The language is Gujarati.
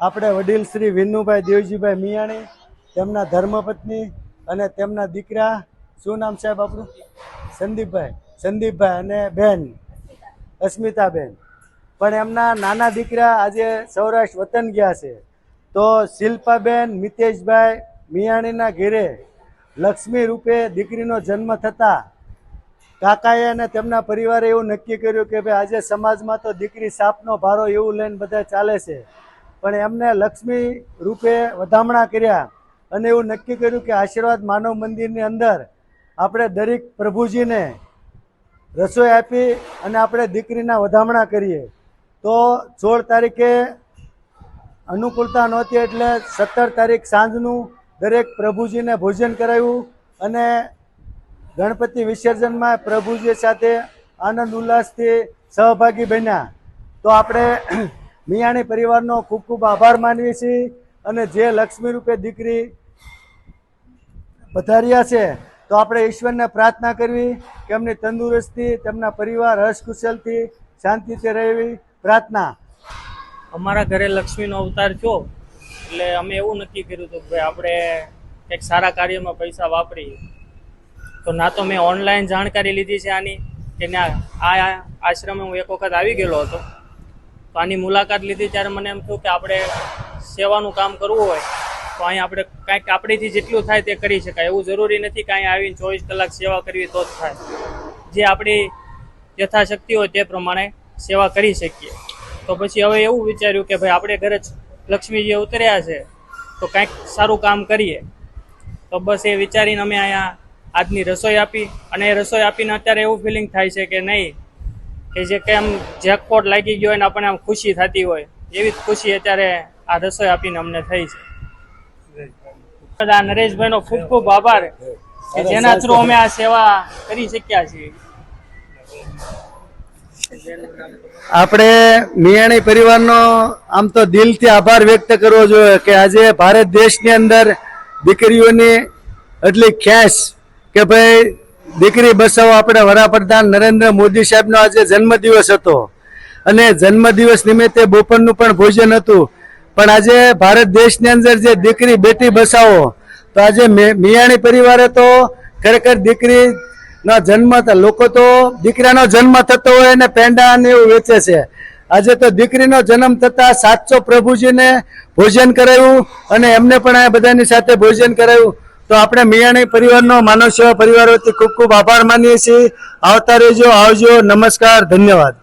આપણે વડીલ શ્રી વિનુભાઈ દેવજીભાઈ મિયાણી, તેમના ધર્મપત્ની અને તેમના દીકરા, શું નામ સાહેબ આપણું? સંદીપભાઈ. સંદીપભાઈ અને બેન, અસ્મિતાબેન. પણ એમના નાના દીકરા આજે સૌરાષ્ટ્ર વતન ગયા છે. તો શિલ્પાબેન, મિતેશભાઈ મિયાણીના ઘેરે લક્ષ્મી રૂપે દીકરીનો જન્મ થતાં કાકાએ અને તેમના પરિવારે એવું નક્કી કર્યું કે ભાઈ આજે સમાજમાં તો દીકરી સાપનો ભારો એવું લઈને બધા ચાલે છે. પણ એમને લક્ષ્મી રૂપે વધામણા કર્યા અને એવું નક્કી કર્યું કે આશીર્વાદ માનવ મંદિરની અંદર આપણે દરેક પ્રભુજીને રસોઈ આપી અને આપણે દીકરીના વધામણા કરીએ. તો સોળ તારીખે અનુકૂળતા નહોતી એટલે સત્તર તારીખ સાંજનું દરેક પ્રભુજીને ભોજન કરાવ્યું અને ગણપતિ વિસર્જનમાં પ્રભુજી સાથે આનંદ ઉલ્લાસથી સહભાગી બન્યા. તો આપણે મિયાણી પરિવારનો ખૂબ ખૂબ આભાર માનવી છીએ અને જે લક્ષ્મી રૂપે દીકરી પધાર્યા છે, તો આપણે ઈશ્વરને પ્રાર્થના કરવી કે એમની તંદુરસ્તી, તેમના પરિવાર હર્ષકુશલથી શાંતિથી રહેવી. પ્રાર્થના. અમારા ઘરે લક્ષ્મીનો અવતાર થયો, એટલે અમે એવું નક્કી કર્યું હતું કે આપણે કંઈક સારા કાર્યમાં પૈસા વાપરીએ. તો ના તો મેં ઓનલાઈન જાણકારી લીધી છે આની કે ના, આ આશ્રમે હું એક વખત આવી ગયેલો હતો. તો આની મુલાકાત લીધી ત્યારે મને એમ થયું કે આપણે સેવાનું કામ કરવું હોય, તો અહીં આપણે કાંઈક આપણીથી જેટલું થાય તે કરી શકાય. એવું જરૂરી નથી કે અહીં આવીને ચોવીસ કલાક સેવા કરવી તો જ થાય. જે આપણી યથાશક્તિ હોય તે પ્રમાણે સેવા કરી શકીએ. તો પછી હવે એવું વિચાર્યું કે ભાઈ આપણે ઘરે જ લક્ષ્મીજી ઉતર્યા છે, તો કાંઈક સારું કામ કરીએ. તો બસ એ વિચારીને અમે અહીંયા આજની રસોઈ આપી. અને એ રસોઈ આપીને અત્યારે એવું ફિલિંગ થાય છે કે નહીં કે જે કે આમ જેકપોટ લાગી ગયો હોય ને આપણને આમ ખુશી થતી હોય એવી જ ખુશી અત્યારે આ રસોઈ આપીને અમને થઈ છે. આ નરેશભાઈનો ખૂબ ખૂબ આભાર કે જેના થ્રુ અમે આ સેવા કરી શક્યા છીએ. આપણે મિયાણી પરિવારનો આમ તો દિલથી આભાર વ્યક્ત કરવો જોઈએ કે આજે ભારત દેશની અંદર દીકરીઓની એટલી ખ્યાસ કે ભાઈ દીકરી બસાવો આપણે વડાપ્રધાન નરેન્દ્ર મોદી સાહેબનો આજે જન્મદિવસ હતો. અને જન્મદિવસ નિમિત્તે બપોરનું પણ ભોજન હતું. પણ આજે ભારત દેશની અંદર જે દીકરી બેટી બસાવો તો આજે મિયાણી પરિવારે તો ખરેખર દીકરીનો જન્મ લોકો તો દીકરાનો જન્મ થતો હોય ને પેંડા અને એવું વેચે છે. આજે તો દીકરીનો જન્મ થતાં સાતસો પ્રભુજીને ભોજન કરાવ્યું અને એમને પણ આ બધાની સાથે ભોજન કરાવ્યું તો આપણે મિયાણી પરિવારનો માનવ સેવા પરિવાર વતી ખૂબ ખૂબ આભાર માનીએ છીએ. આવતા રહેજો, આવજો. નમસ્કાર, ધન્યવાદ.